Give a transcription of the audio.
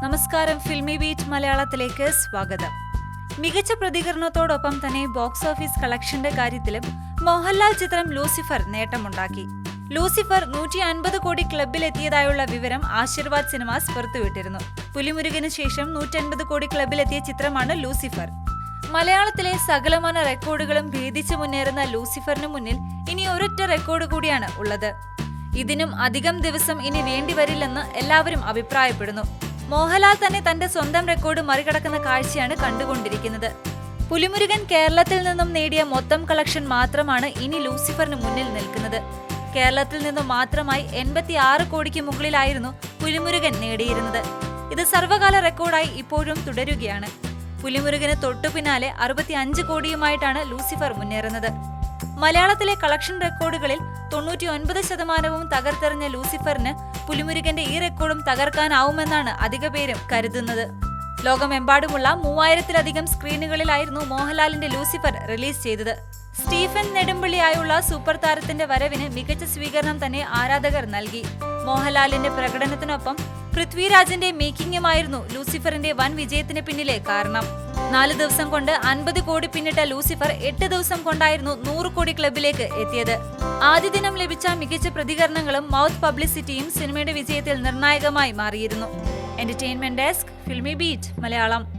നമസ്കാരം filmy beat മലയാളത്തിലേക്ക് സ്വാഗതം. മികച്ച പ്രതികരണത്തോടൊപ്പം തന്നെ ബോക്സ് ഓഫീസ് കളക്ഷന്റെ കാര്യത്തിലും മോഹൻലാൽ ചിത്രം ലൂസിഫർ നേട്ടമുണ്ടാക്കി. ലൂസിഫർ നൂറ്റി അൻപത് കോടി ക്ലബിലെത്തിയതായുള്ള വിവരം ആശീർവാദ് സിനിമാസ് പുറത്തുവിട്ടിരുന്നു. പുലിമുരുകന് ശേഷം നൂറ്റൻപത് കോടി ക്ലബിലെത്തിയ ചിത്രമാണ് ലൂസിഫർ. മലയാളത്തിലെ സകലമാന റെക്കോർഡുകളും ഭേദിച്ചു മുന്നേറുന്ന ലൂസിഫറിന് മുന്നിൽ ഇനി ഒരൊറ്റ റെക്കോർഡ് കൂടിയാണ് ഉള്ളത്. ഇതിനും അധികം ദിവസം ഇനി വേണ്ടിവരില്ലെന്ന് എല്ലാവരും അഭിപ്രായപ്പെടുന്നു. മോഹൻലാൽ തന്നെ തന്റെ സ്വന്തം റെക്കോർഡ് മറികടക്കുന്ന കാഴ്ചയാണ് കണ്ടുകൊണ്ടിരിക്കുന്നത്. പുലിമുരുകൻ കേരളത്തിൽ നിന്നും നേടിയ മൊത്തം കളക്ഷൻ മാത്രമാണ് ഇനി ലൂസിഫറിന് മുന്നിൽ നിൽക്കുന്നത്. കേരളത്തിൽ നിന്നും മാത്രമായി എൺപത്തി ആറ് കോടിക്ക് മുകളിലായിരുന്നു പുലിമുരുകൻ നേടിയിരുന്നത്. ഇത് സർവകാല റെക്കോർഡായി ഇപ്പോഴും തുടരുകയാണ്. പുലിമുരുകന് തൊട്ടു പിന്നാലെ അറുപത്തി അഞ്ച് കോടിയുമായിട്ടാണ് ലൂസിഫർ മുന്നേറുന്നത്. മലയാളത്തിലെ കളക്ഷൻ റെക്കോർഡുകളിൽ തൊണ്ണൂറ്റി ഒൻപത് ശതമാനവും തകർത്തെറിഞ്ഞ ലൂസിഫറിന് പുലിമുരുകന്റെ ഈ റെക്കോർഡും തകർക്കാനാവുമെന്നാണ് അധിക പേരും കരുതുന്നത്. ലോകമെമ്പാടുമുള്ള മൂവായിരത്തിലധികം സ്ക്രീനുകളിലായിരുന്നു മോഹൻലാലിന്റെ ലൂസിഫർ റിലീസ് ചെയ്തത്. സ്റ്റീഫൻ നെടുമ്പള്ളിയായുള്ള സൂപ്പർ താരത്തിന്റെ വരവിന് മികച്ച സ്വീകരണം തന്നെ ആരാധകർ നൽകി. മോഹൻലാലിന്റെ പ്രകടനത്തിനൊപ്പം പൃഥ്വിരാജിന്റെ മേക്കിംഗുമായിരുന്നു ലൂസിഫറിന്റെ വൻ വിജയത്തിന് പിന്നിലെ കാരണം. നാല് ദിവസം കൊണ്ട് അൻപത് കോടി പിന്നിട്ട ലൂസിഫർ എട്ട് ദിവസം കൊണ്ടായിരുന്നു നൂറ് കോടി ക്ലബിലേക്ക് എത്തിയത്. ആദ്യ ദിനം ലഭിച്ച മികച്ച പ്രതികരണങ്ങളും മൗത്ത് പബ്ലിസിറ്റിയും സിനിമയുടെ വിജയത്തിൽ നിർണായകമായി മാറിയിരുന്നു. Entertainment desk Filmibeat Malayalam.